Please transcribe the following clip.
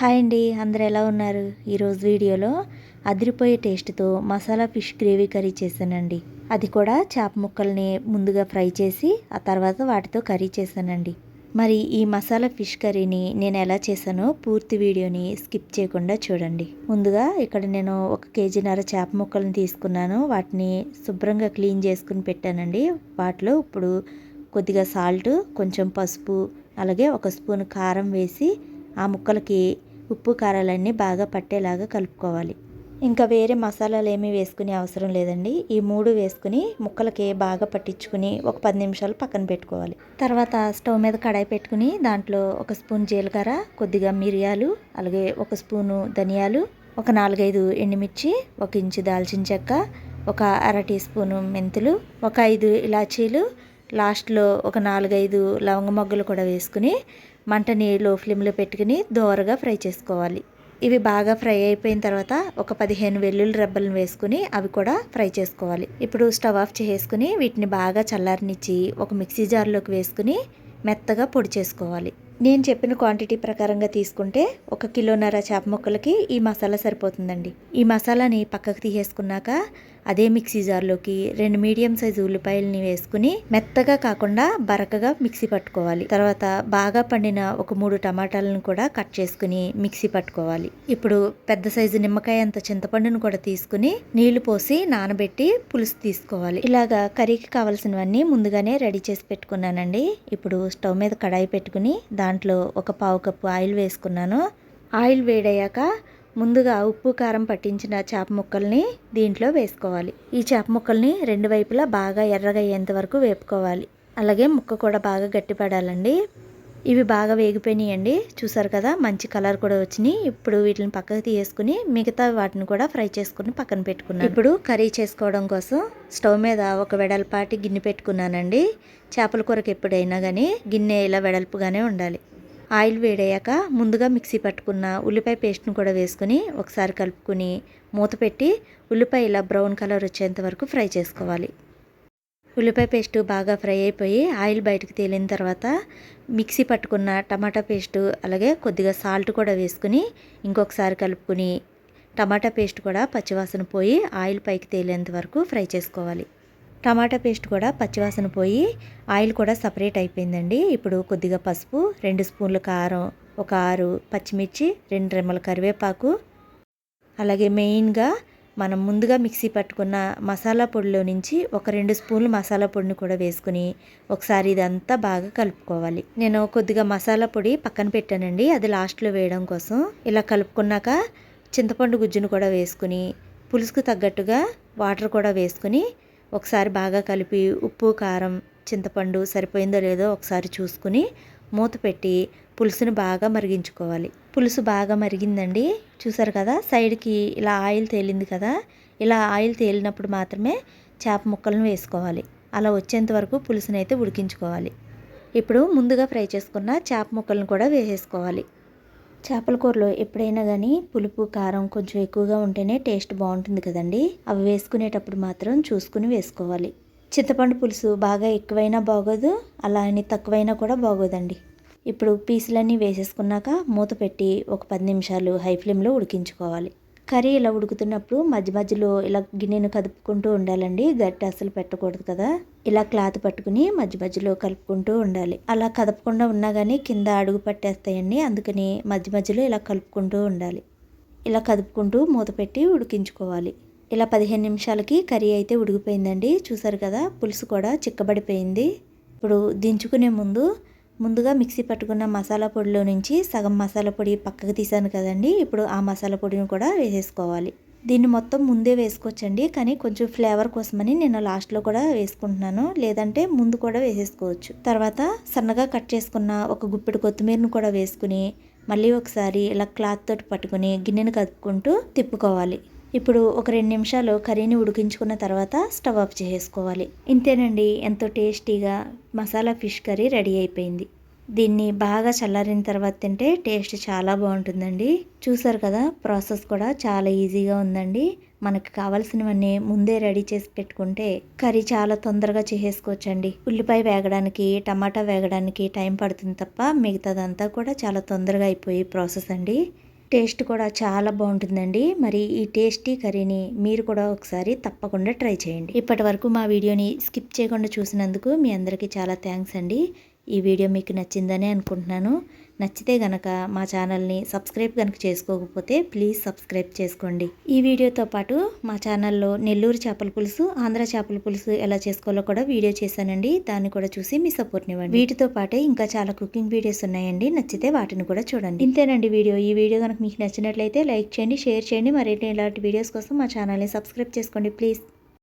Hi అండి అందరు ఎలా ఉన్నారు? ఈరోజు వీడియోలో అదిరిపోయే టేస్ట్తో మసాలా ఫిష్ గ్రేవీ కర్రీ చేశానండి. అది కూడా చేప ముక్కల్ని ముందుగా ఫ్రై చేసి ఆ తర్వాత వాటితో కర్రీ చేశానండి. మరి ఈ మసాలా ఫిష్ కర్రీని నేను ఎలా చేశానో పూర్తి వీడియోని స్కిప్ చేయకుండా చూడండి. ముందుగా ఇక్కడ నేను ఒక కేజీన్నర చేప ముక్కలను తీసుకున్నాను. వాటిని శుభ్రంగా క్లీన్ చేసుకుని పెట్టానండి. వాటిలో ఇప్పుడు కొద్దిగా సాల్ట్ కొంచెం పసుపు అలాగే ఒక స్పూన్ కారం వేసి ఆ ముక్కలకి ఉప్పు కారాలన్నీ బాగా పట్టేలాగా కలుపుకోవాలి. ఇంకా వేరే మసాలాలు ఏమీ వేసుకునే అవసరం లేదండి. ఈ మూడు వేసుకుని ముక్కలకి బాగా పట్టించుకుని ఒక పది నిమిషాలు పక్కన పెట్టుకోవాలి. తర్వాత స్టవ్ మీద కడాయి పెట్టుకుని దాంట్లో ఒక స్పూన్ జీలకర్ర కొద్దిగా మిరియాలు అలాగే ఒక స్పూను ధనియాలు ఒక నాలుగైదు ఎండుమిర్చి ఒక ఇంచు దాల్చిన చెక్క ఒక అర టీ స్పూను మెంతులు ఒక ఐదు ఇలాచీలు లాస్ట్లో ఒక నాలుగైదు లవంగ మొగ్గలు కూడా వేసుకుని మంటని లో ఫ్లేమ్లో పెట్టుకుని దోరగా ఫ్రై చేసుకోవాలి. ఇవి బాగా ఫ్రై అయిపోయిన తర్వాత ఒక పదిహేను వెల్లుల్లి రెబ్బలను వేసుకుని అవి కూడా ఫ్రై చేసుకోవాలి. ఇప్పుడు స్టవ్ ఆఫ్ చేసుకుని వీటిని బాగా చల్లారనిచ్చి ఒక మిక్సీ జార్లోకి వేసుకుని మెత్తగా పొడి చేసుకోవాలి. నేను చెప్పిన క్వాంటిటీ ప్రకారంగా తీసుకుంటే ఒక కిలోన్నర చేప ముక్కలకి ఈ మసాలా సరిపోతుందండి. ఈ మసాలాని పక్కకు తీసేసుకున్నాక అదే మిక్సీ జార్లోకి రెండు మీడియం సైజు ఉల్లిపాయలని వేసుకుని మెత్తగా కాకుండా బరకగా మిక్సీ పట్టుకోవాలి. తర్వాత బాగా పండిన ఒక మూడు టమాటాలను కూడా కట్ చేసుకుని మిక్సీ పట్టుకోవాలి. ఇప్పుడు పెద్ద సైజు నిమ్మకాయ అంత చింతపండును కూడా తీసుకుని నీళ్ళు పోసి నానబెట్టి పులుసు తీసుకోవాలి. ఇలాగా కర్రీకి కావాల్సినవన్నీ ముందుగానే రెడీ చేసి పెట్టుకున్నానండి. ఇప్పుడు స్టవ్ మీద కడాయి పెట్టుకుని దాని దాంట్లో ఒక పావు కప్పు ఆయిల్ వేసుకున్నాను. ఆయిల్ వేడయ్యాక ముందుగా ఉప్పు కారం పట్టించిన చేప ముక్కల్ని దీంట్లో వేసుకోవాలి. ఈ చేప ముక్కల్ని రెండు వైపులా బాగా ఎర్రగా అయ్యేంత వరకు వేపుకోవాలి. అలాగే ముక్క కూడా బాగా గట్టిపడాలండి. ఇవి బాగా వేగిపోయినాయండి. చూసారు కదా మంచి కలర్ కూడా వచ్చినాయి. ఇప్పుడు వీటిని పక్కకు తీసుకుని మిగతా వాటిని కూడా ఫ్రై చేసుకుని పక్కన పెట్టుకున్నాను. ఇప్పుడు కర్రీ చేసుకోవడం కోసం స్టవ్ మీద ఒక వెడల్పాటి గిన్నె పెట్టుకున్నానండి. చేపల కూరకి ఎప్పుడైనా కానీ గిన్నె ఇలా వెడల్పుగానే ఉండాలి. ఆయిల్ వేడయ్యాక ముందుగా మిక్సీ పట్టుకున్న ఉల్లిపాయ పేస్ట్ను కూడా వేసుకుని ఒకసారి కలుపుకుని మూత పెట్టి ఉల్లిపాయ ఇలా బ్రౌన్ కలర్ వచ్చేంత వరకు ఫ్రై చేసుకోవాలి. ఉల్లిపాయ పేస్ట్ బాగా ఫ్రై అయిపోయి ఆయిల్ బయటకు తేలిన తర్వాత మిక్సీ పట్టుకున్న టమాటా పేస్టు అలాగే కొద్దిగా సాల్ట్ కూడా వేసుకుని ఇంకొకసారి కలుపుకుని టమాటా పేస్ట్ కూడా పచ్చివాసన పోయి ఆయిల్ పైకి తేలేంత వరకు ఫ్రై చేసుకోవాలి. టమాటా పేస్ట్ కూడా పచ్చివాసన పోయి ఆయిల్ కూడా సపరేట్ అయిపోయిందండి. ఇప్పుడు కొద్దిగా పసుపు రెండు స్పూన్ల కారం ఒక ఆరు పచ్చిమిర్చి రెండు రెమ్మల కరివేపాకు అలాగే మెయిన్గా మనం ముందుగా మిక్సీ పట్టుకున్న మసాలా పొడిలో నుంచి ఒక రెండు స్పూన్లు మసాలా పొడిని కూడా వేసుకుని ఒకసారి ఇదంతా బాగా కలుపుకోవాలి. నేను కొద్దిగా మసాలా పొడి పక్కన పెట్టానండి. అది లాస్ట్లో వేయడం కోసం. ఇలా కలుపుకున్నాక చింతపండు గుజ్జును కూడా వేసుకుని పులుసుకు తగ్గట్టుగా వాటర్ కూడా వేసుకుని ఒకసారి బాగా కలిపి ఉప్పు కారం చింతపండు సరిపోయిందో లేదో ఒకసారి చూసుకుని మూత పెట్టి పులుసును బాగా మరిగించుకోవాలి. పులుసు బాగా మరిగిందండి. చూసారు కదా సైడ్కి ఇలా ఆయిల్ తేలింది కదా ఇలా ఆయిల్ తేలినప్పుడు మాత్రమే చేప ముక్కలను వేసుకోవాలి. అలా వచ్చేంత వరకు పులుసుని అయితే ఉడికించుకోవాలి. ఇప్పుడు ముందుగా ఫ్రై చేసుకున్న చేప ముక్కలను కూడా వేసేసుకోవాలి. చేపల కూరలో ఎప్పుడైనా కానీ పులుపు కారం కొంచెం ఎక్కువగా ఉంటేనే టేస్ట్ బాగుంటుంది కదండి. అవి వేసుకునేటప్పుడు మాత్రం చూసుకుని వేసుకోవాలి. చింతపండు పులుసు బాగా ఎక్కువైనా బాగోదు అలా అని తక్కువైనా కూడా బాగోదండి. ఇప్పుడు పీసులన్నీ వేసేసుకున్నాక మూత పెట్టి ఒక పది నిమిషాలు హై ఫ్లేమ్లో ఉడికించుకోవాలి. కర్రీ ఇలా ఉడుకుతున్నప్పుడు మధ్య మధ్యలో ఇలా గిన్నెను కదుపుకుంటూ ఉండాలండి. గట్టి అసలు పెట్టకూడదు కదా. ఇలా క్లాత్ పట్టుకుని మధ్య మధ్యలో కలుపుకుంటూ ఉండాలి. అలా కదపకుండా ఉన్నా కానీ కింద అడుగు పట్టేస్తాయండి. అందుకని మధ్య మధ్యలో ఇలా కలుపుకుంటూ ఉండాలి. ఇలా కదుపుకుంటూ మూత పెట్టి ఉడికించుకోవాలి. ఇలా పదిహేను నిమిషాలకి కర్రీ అయితే ఉడికిపోయిందండి. చూసారు కదా పులుసు కూడా చిక్కబడిపోయింది. ఇప్పుడు దించుకునే ముందు ముందుగా మిక్సీ పట్టుకున్న మసాలా పొడిలో నుంచి సగం మసాలా పొడి పక్కకు తీసాను కదండి. ఇప్పుడు ఆ మసాలా పొడిని కూడా వేసేసుకోవాలి. దీన్ని మొత్తం ముందే వేసుకోవచ్చండి. కానీ కొంచెం ఫ్లేవర్ కోసమని నేను లాస్ట్లో కూడా వేసుకుంటున్నాను. లేదంటే ముందు కూడా వేసేసుకోవచ్చు. తర్వాత సన్నగా కట్ చేసుకున్న ఒక గుప్పెడు కొత్తిమీరను కూడా వేసుకుని మళ్ళీ ఒకసారి ఇలా క్లాత్ తోటి పట్టుకుని గిన్నెను కదుపుకుంటూ తిప్పుకోవాలి. ఇప్పుడు ఒక రెండు నిమిషాలు కర్రీని ఉడికించుకున్న తర్వాత స్టవ్ ఆఫ్ చేసుకోవాలి ఇంతేనండి ఎంతో టేస్టీగా మసాలా ఫిష్ కర్రీ రెడీ అయిపోయింది. దీన్ని బాగా చల్లారిన తర్వాత తింటే టేస్ట్ చాలా బాగుంటుందండి. చూసారు కదా ప్రాసెస్ కూడా చాలా ఈజీగా ఉందండి. మనకు కావాల్సినవన్నీ ముందే రెడీ చేసి పెట్టుకుంటే కర్రీ చాలా తొందరగా చేసేసుకోవచ్చండి. ఉల్లిపాయ వేగడానికి టమాటా వేగడానికి టైం పడుతుంది తప్ప మిగతాదంతా కూడా చాలా తొందరగా అయిపోయి ప్రాసెస్ అండి. టేస్ట్ కూడా చాలా బాగుంటుందండి. మరి ఈ టేస్టీ కర్రీని మీరు కూడా ఒకసారి తప్పకుండా ట్రై చేయండి. ఇప్పటి వరకు మా వీడియోని స్కిప్ చేయకుండా చూసినందుకు మీ అందరికీ చాలా థ్యాంక్స్ అండి. ఈ వీడియో మీకు నచ్చిందని అనుకుంటున్నాను. నచ్చితే గనక మా ఛానల్ని సబ్స్క్రైబ్ కనుక చేసుకోకపోతే ప్లీజ్ సబ్స్క్రైబ్ చేసుకోండి. ఈ వీడియోతో పాటు మా ఛానల్లో నెల్లూరు చేపల పులుసు ఆంధ్ర చేపల పులుసు ఎలా చేసుకోవాలో కూడా వీడియో చేశానండి. దాన్ని కూడా చూసి మీ సపోర్ట్ని ఇవ్వండి. వీటితో పాటే ఇంకా చాలా కుకింగ్ వీడియోస్ ఉన్నాయండి. నచ్చితే వాటిని కూడా చూడండి. ఇంతేనండి వీడియో. ఈ వీడియో కనుక మీకు నచ్చినట్లయితే లైక్ చేయండి షేర్ చేయండి. మరి ఇలాంటి వీడియోస్ కోసం మా ఛానల్ని సబ్స్క్రైబ్ చేసుకోండి. ప్లీజ్.